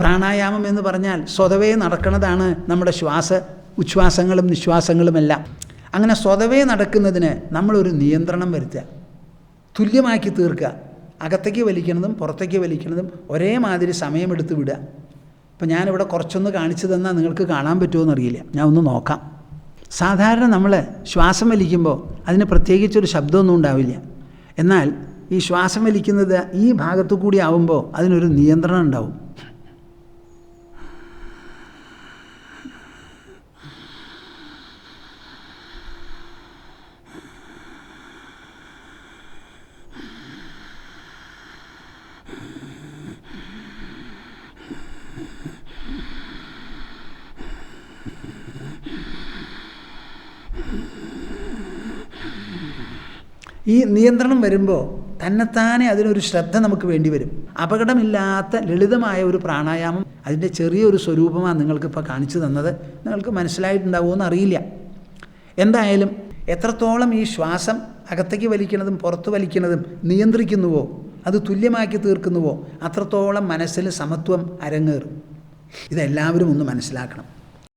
പ്രാണായാമം എന്ന് പറഞ്ഞാൽ സ്വതവേ നടക്കുന്നതാണ് നമ്മുടെ ശ്വാസ ഉച്ഛ്വാസങ്ങളും നിശ്വാസങ്ങളുമെല്ലാം. അങ്ങനെ സ്വതവേ നടക്കുന്നതിന് നമ്മളൊരു നിയന്ത്രണം വരുത്തുക. തുല്യമാക്കി തീർക്കുക. അകത്തേക്ക് വലിക്കുന്നതും പുറത്തേക്ക് വലിക്കുന്നതും ഒരേമാതിരി സമയമെടുത്ത് വിടുക. ഇപ്പം ഞാനിവിടെ കുറച്ചൊന്ന് കാണിച്ചു തന്നാൽ നിങ്ങൾക്ക് കാണാൻ പറ്റുമോ എന്നറിയില്ല ഞാൻ ഒന്ന് നോക്കാം. സാധാരണ നമ്മൾ ശ്വാസം വലിക്കുമ്പോൾ അതിന് പ്രത്യേകിച്ചൊരു ശബ്ദമൊന്നും ഉണ്ടാവില്ല. എന്നാൽ ഈ ശ്വാസം വലിക്കുന്നത് ഈ ഭാഗത്തു കൂടി ആവുമ്പോൾ അതിനൊരു നിയന്ത്രണം ഉണ്ടാവും. ഈ നിയന്ത്രണം വരുമ്പോൾ തന്നെത്താനെ അതിനൊരു ശ്രദ്ധ നമുക്ക് വേണ്ടി വരും. അപകടമില്ലാത്ത ലളിതമായ ഒരു പ്രാണായാമം അതിന്റെ ചെറിയൊരു സ്വരൂപമാണ് നിങ്ങൾക്കിപ്പോൾ കാണിച്ചു തന്നത്. നിങ്ങൾക്ക് മനസ്സിലായിട്ടുണ്ടാവുമോ എന്ന് അറിയില്ല എന്തായാലും എത്രത്തോളം ഈ ശ്വാസം അകത്തേക്ക് വലിക്കുന്നതും പുറത്ത് വലിക്കുന്നതും നിയന്ത്രിക്കുന്നുവോ അത് തുല്യമാക്കി തീർക്കുന്നുവോ അത്രത്തോളം മനസ്സിൽ സമത്വം അരങ്ങേറും. ഇതെല്ലാവരും ഒന്ന് മനസ്സിലാക്കണം.